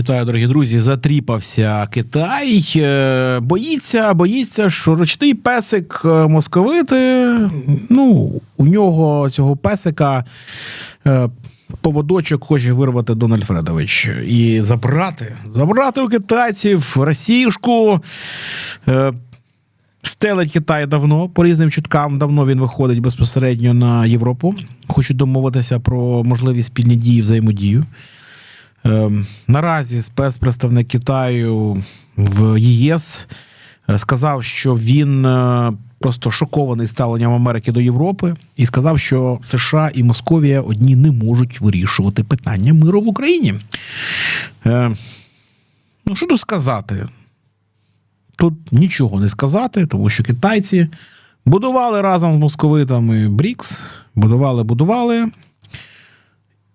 Вітаю, дорогі друзі. Затріпався Китай. Е, Боїться, боїться, що ручний песик е, московити. Ну, у нього цього песика е, поводочок хоче вирвати Дональд Фредович і забрати, забрати у китайців Росіюшку. Стелить Китай давно, по різним чуткам давно він виходить безпосередньо на Європу. Хочуть домовитися про можливі спільні дії взаємодію. Ем, Наразі спецпредставник Китаю в ЄС е, сказав, що він е, просто шокований ставленням Америки до Європи, і сказав, що США і Московія одні не можуть вирішувати питання миру в Україні. Е, Ну, що тут сказати? Тут нічого не сказати, тому що китайці будували разом з московитами Брікс, будували, будували,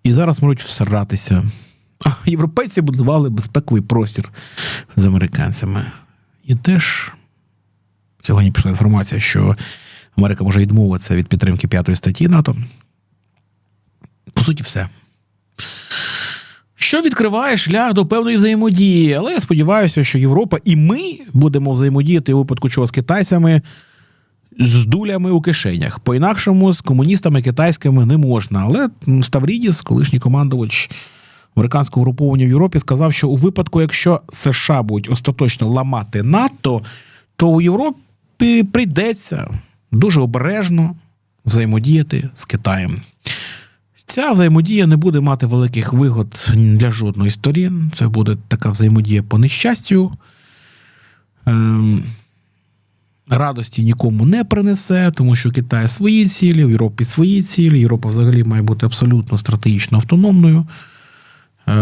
і зараз можуть всиратися. Європейці будували безпековий простір з американцями. І теж сьогодні пішла інформація, що Америка може відмовитися від підтримки п'ятої статті НАТО. По суті, все. Що відкриває шлях до певної взаємодії, але я сподіваюся, що Європа і ми будемо взаємодіяти у випадку чого з китайцями з дулями у кишенях. По-інакшому з комуністами китайськими не можна. Але Ставрідіс, колишній командувач американського угруповання в Європі, сказав, що у випадку, якщо США будуть остаточно ламати НАТО, то у Європі прийдеться дуже обережно взаємодіяти з Китаєм. Ця взаємодія не буде мати великих вигод для жодної сторін. Це буде така взаємодія по нещастю. Ем, радості нікому не принесе, тому що Китай свої цілі, в Європі свої цілі. Європа взагалі має бути абсолютно стратегічно автономною. Е,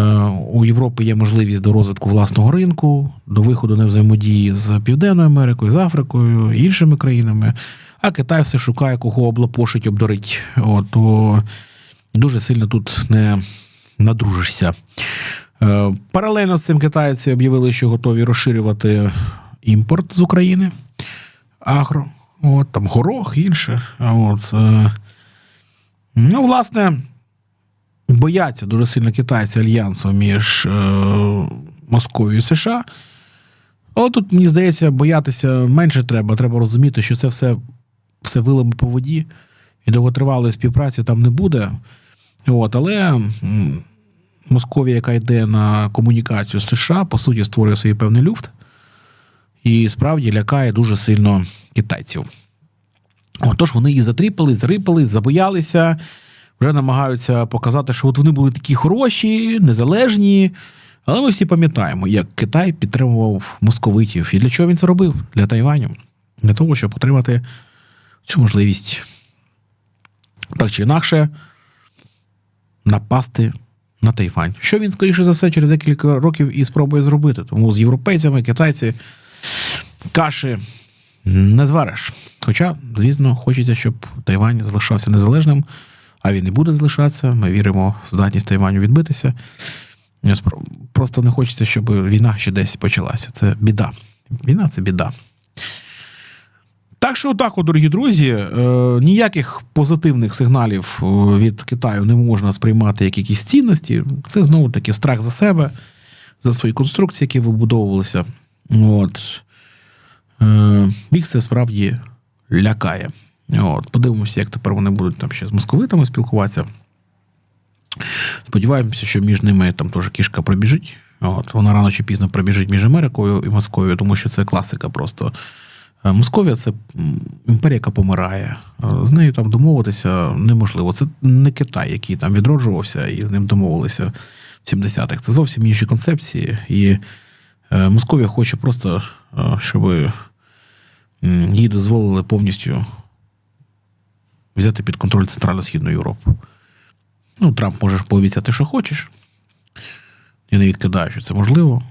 У Європи є можливість до розвитку власного ринку, до виходу на взаємодії з Південною Америкою, з Африкою, іншими країнами. А Китай все шукає, кого облапошить, обдурить. От, то дуже сильно тут не надружишся. Е, Паралельно з цим китайці об'явили, що готові розширювати імпорт з України. Агро, от, там горох, інше. От, е, ну, власне, бояться дуже сильно китайці альянсу між е, Московією і США. Але тут, мені здається, боятися менше треба. Треба розуміти, що це все, все вилами по воді, і довготривалої співпраці там не буде. От, але Московія, яка йде на комунікацію з США, по суті, створює свій певний люфт і справді лякає дуже сильно китайців. Отож, вони її затріпали, зарипали, забоялися, вже намагаються показати, що от вони були такі хороші, незалежні. Але ми всі пам'ятаємо, як Китай підтримував московитів. І для чого він це робив? Для Тайваню. Для того, щоб отримати цю можливість так чи інакше напасти на Тайвань. Що він, скоріше за все, через декілька років і спробує зробити. Тому з європейцями, китайці каші не звариш. Хоча, звісно, хочеться, щоб Тайвань залишався незалежним, а він і буде залишатися. Ми віримо в здатність Тайваню відбитися. Просто не хочеться, щоб війна ще десь почалася. Це біда. Війна це біда. Так що, отак, дорогі друзі, е, ніяких позитивних сигналів е, від Китаю не можна сприймати як якісь цінності. Це знову таки страх за себе, за свої конструкції, які вибудовувалися. От. Е, Їх це справді лякає. От. Подивимося, як тепер вони будуть там ще з московитами спілкуватися. Сподіваємося, що між ними там теж кішка пробіжить. От. Вона рано чи пізно пробіжить між Америкою і Московією, тому що це класика просто. Е, Московія це імперія, яка помирає. Е, З нею там домовитися неможливо. Це не Китай, який там відроджувався і з ним домовилися в 70-х. Це зовсім інші концепції. І е, Московія хоче просто, щоб їй дозволили повністю взяти під контроль Центрально-Східну Європу. Ну, Трамп може пообіцяти, що хочеш. Я не відкидаю, що це можливо.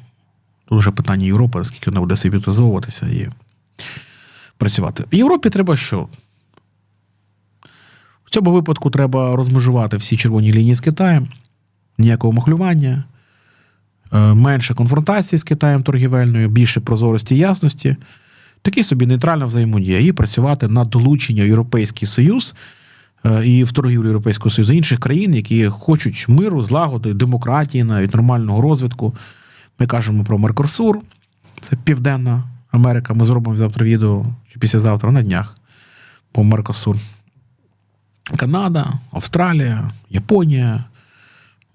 Тут вже питання Європи, наскільки вона буде собі підозовуватися і працювати. В Європі треба що? В цьому випадку треба розмежувати всі червоні лінії з Китаєм, ніякого махлювання, е, менше конфронтації з Китаєм торгівельною, більше прозорості і ясності. Такий собі нейтральна взаємодія і працювати на долучення Європейський Союз е, і в торгівлю Європейського Союзу інших країн, які хочуть миру, злагоди, демократії, навіть нормального розвитку. Ми кажемо про Меркосур, це Південна Америка. Ми зробимо завтра відео чи післязавтра на днях по Меркосур. Канада, Австралія, Японія.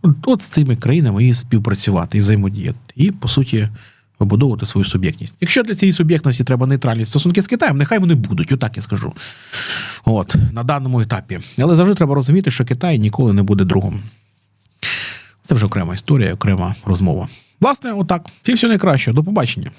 От, от з цими країнами і співпрацювати, і взаємодіяти. І, по суті, вибудовувати свою суб'єктність. Якщо для цієї суб'єктності треба нейтральні стосунки з Китаєм, нехай вони будуть, отак я скажу. От, на даному етапі. Але завжди треба розуміти, що Китай ніколи не буде другом. Це вже окрема історія, окрема розмова. Власне, отак. Всім всього найкращого. До побачення.